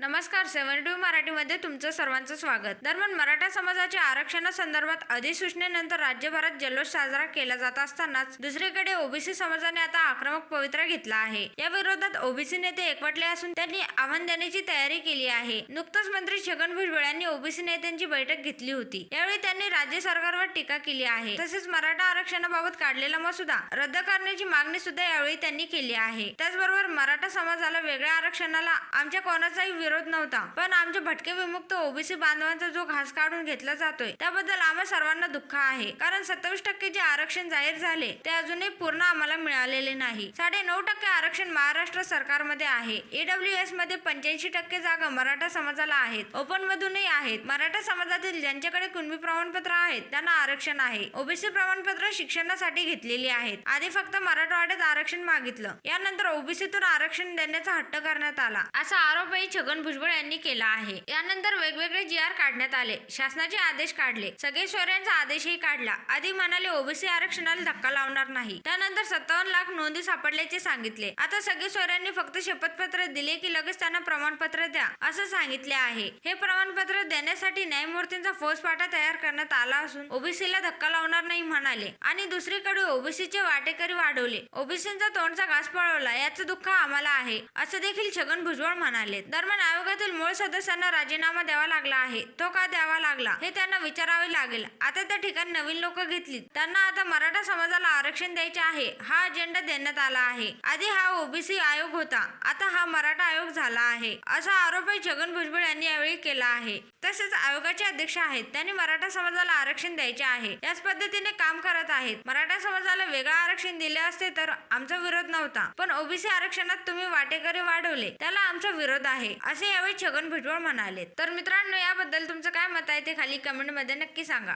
नमस्कार सेवन टू मराठीमध्ये तुमचं सर्वांचं स्वागत. दरम्यान मराठा समाजाच्या आरक्षणासंदर्भात अधिसूचनेनंतर राज्यभरात जल्लोष साजरा केला जात असतानाच दुसरीकडे ओबीसी समाजाने आता आक्रमक पवित्रा घेतला आहे. या विरोधात ओबीसी नेते एकवटले असून त्यांनी आव्हान देण्याची तयारी केली आहे. नुकतंच मंत्री छगन भुजबळ यांनी ओबीसी नेत्यांची बैठक घेतली होती. यावेळी त्यांनी राज्य सरकारवर टीका केली आहे. तसेच मराठा आरक्षणाबाबत काढलेला मसुदा रद्द करण्याची मागणी सुद्धा यावेळी त्यांनी केली आहे. त्याचबरोबर मराठा समाजाला वेगळ्या आरक्षणाला आमच्या कोणाचाही विरोध नव्हता. पण आमच्या भटके विमुक्त ओबीसी बांधवांचा जो घास काढून घेतला जातोय त्याबद्दल आम्हा सर्वांना दुःख आहे. कारण सत्तावीस टक्के जे आरक्षण जाहीर झाले ते अजूनही पूर्ण आम्हाला मिळालेले नाही. साडे नऊ टक्के आरक्षण महाराष्ट्र सरकारमध्ये आहे. ईडब्ल्यू एसमध्ये पंच्याऐंशी टक्के जागा मराठा समाजाला आहेत. ओपन मधूनही आहेत. मराठा समाजातील ज्यांच्याकडे कुणबी प्रमाणपत्र आहेत त्यांना आरक्षण आहे. ओबीसी प्रमाणपत्र शिक्षणासाठी घेतलेली आहेत. आधी फक्त मराठवाड्यात आरक्षण मागितलं. यानंतर ओबीसीतून आरक्षण देण्याचा हट्ट करण्यात आला. असा आरोपही छगन भुजबळ यांनी केला आहे. यानंतर वेगवेगळे जी आर काढण्यात आले. शासनाचे आदेश काढले. सगळे सोयऱ्यांचा आदेशही काढला. आधी म्हणाले ओबीसी आरक्षणाला धक्का लावणार नाही. त्यानंतर सत्तावन्न लाख नोंदी सापडल्याचे सांगितले. आता सगळे सोयऱ्यांनी फक्त शपथपत्र दिले की लगेच त्यांना प्रमाणपत्र द्या असं सांगितले आहे. हे प्रमाणपत्र देण्यासाठी न्यायमूर्तींचा फौजफाटा तयार करण्यात आला असून ओबीसीला धक्का लावणार नाही म्हणाले. आणि दुसरीकडे ओबीसीचे वाटेकरी वाढवले. ओबीसींचा तोंडचा घास पळवला. याचं दुःख आम्हाला आहे असं देखील छगन भुजबळ म्हणाले. दरम्यान आयोगातील मूळ सदस्यांना राजीनामा द्यावा लागला आहे. तो का द्यावा लागला? हे त्यांना विचारावे लागेल. आता त्या ठिकाणी नवीन लोक घेतली त्यांना आता मराठा समाजाला आरक्षण द्यायचे आहे. हा अजेंडा देण्यात आला आहे. आधी हा ओबीसी आयोग होता. आता हा मराठा आयोग झाला आहे. असा आरोपही छगन भुजबळ यांनी यावेळी केला आहे. तसेच आयोगाचे अध्यक्ष आहेत. त्यांनी मराठा समाजाला आरक्षण द्यायचे आहे. याच पद्धतीने काम करत आहेत. मराठा समाजाला वेगळं आरक्षण दिले असते तर आमचा विरोध नव्हता. पण ओबीसी आरक्षणात तुम्ही वाटेकरी वाढवले. त्याला आमचा विरोध आहे. असे यावेळी छगन भुजबळ म्हणाले. तर मित्रांनो याबद्दल तुमचं काय मत आहे ते खाली कमेंटमध्ये नक्की सांगा.